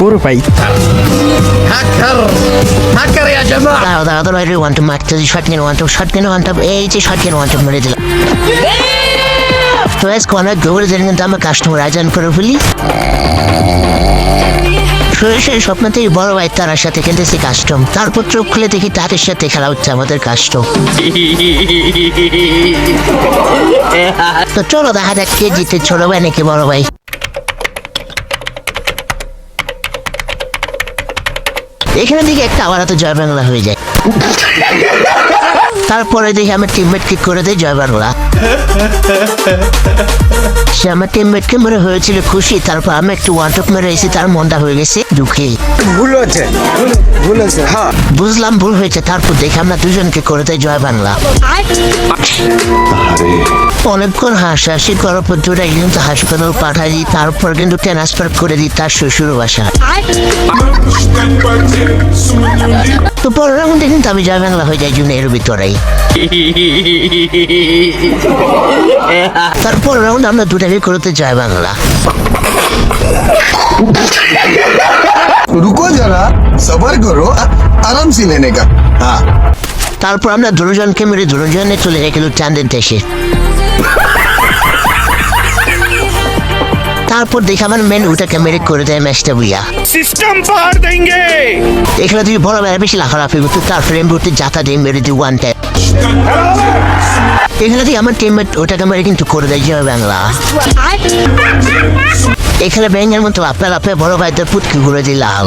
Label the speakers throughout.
Speaker 1: poor
Speaker 2: faith. Hacker! Hacker ya
Speaker 3: jama'a! Now the other I want to match the shotgun want to shotgun want to এই যে shotgun want to মেরে দিলাম তো আজকে অনেক দৌড়ে দিন কিন্তু আমার কাস্টমার আয়োজন করে ফেলি সেই স্বপ্নতেই বড় ভাই তারার সাথে খেলতেছি কাস্টম তারপর চোখ খুলে দেখি তাদের সাথে খেলা হচ্ছে আমাদের কাস্টম তো চলো দেখা যাক কে জিতে ছোট ভাই নাকি বড় ভাই এখানে দেখি একটা আবার হাতে জয় বাংলা হয়ে যায়। তারপরে দেখি আমার টিমমেট কি করে দেয় জয় বাংলা। সে আমার টিমমেটকে মনে হয়েছিল খুশি তারপর আমি একটু ওয়ান টপ মেরে এসে তার মনটা হয়ে গেছে দুঃখী।
Speaker 1: ভুল ভুল হ্যাঁ।
Speaker 3: বুঝলাম ভুল হয়েছে তারপর দেখি আমরা দুজনকে করে দেয় জয় বাংলা। অনেকক্ষণ হাসাহাসি করার পর দুটা কিন্তু হাসপাতাল পাঠাই দিই তারপর কিন্তু ট্রান্সফার করে দিই তার শ্বশুর বাসা তো পরের রাউন্ডে কিন্তু আমি জয় বাংলা হয়ে যাই জুনের ভিতরেই তারপর রাউন্ড আমরা দুটাকে করতে জয় বাংলা
Speaker 4: रुको जरा सबर करो आ- आराम से लेने का हाँ
Speaker 3: তারপর আমরা দুজনকে মেরে দুজনে চলে যাই কিন্তু চান্দের দেশে তারপর দেখে আমার মেন ওটাকে মেরে করে দেয় ম্যাচটা বুইয়া।
Speaker 1: সিস্টেম পার দেঙ্গে।
Speaker 3: এখানে তুই বড় বেড়া বেশি লাফালাফি করতে তার ফ্রেম ভর্তি যাতা দিয়ে মেরে দিই ওয়ান টাইম এখানে তুই আমার টিমমেট ওটাকে মেরে কিন্তু করে দেয় যে বাংলা। এখানে ব্যাঙের মতো আপনার আপে বড় ভাইদের পুটকি ঘুরে দিই লাল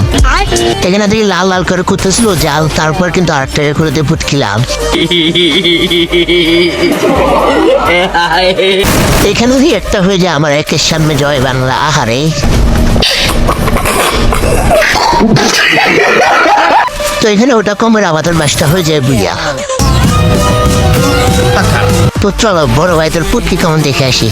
Speaker 3: এখানে দেখি লাল লাল করে করতেছিল জাল তারপর কিন্তু আরেকটা করে দিয়ে পুটকিলাম এখানে দিয়ে একটা হয়ে যায় আমার একের সামনে জয় বাংলা আহারে। তো এখানে ওটা কমের আমাদের মাছটা হয়ে যায় বুঝিয়া তো চলো বড় ভাইদের পুটকি কেমন দেখে আসি।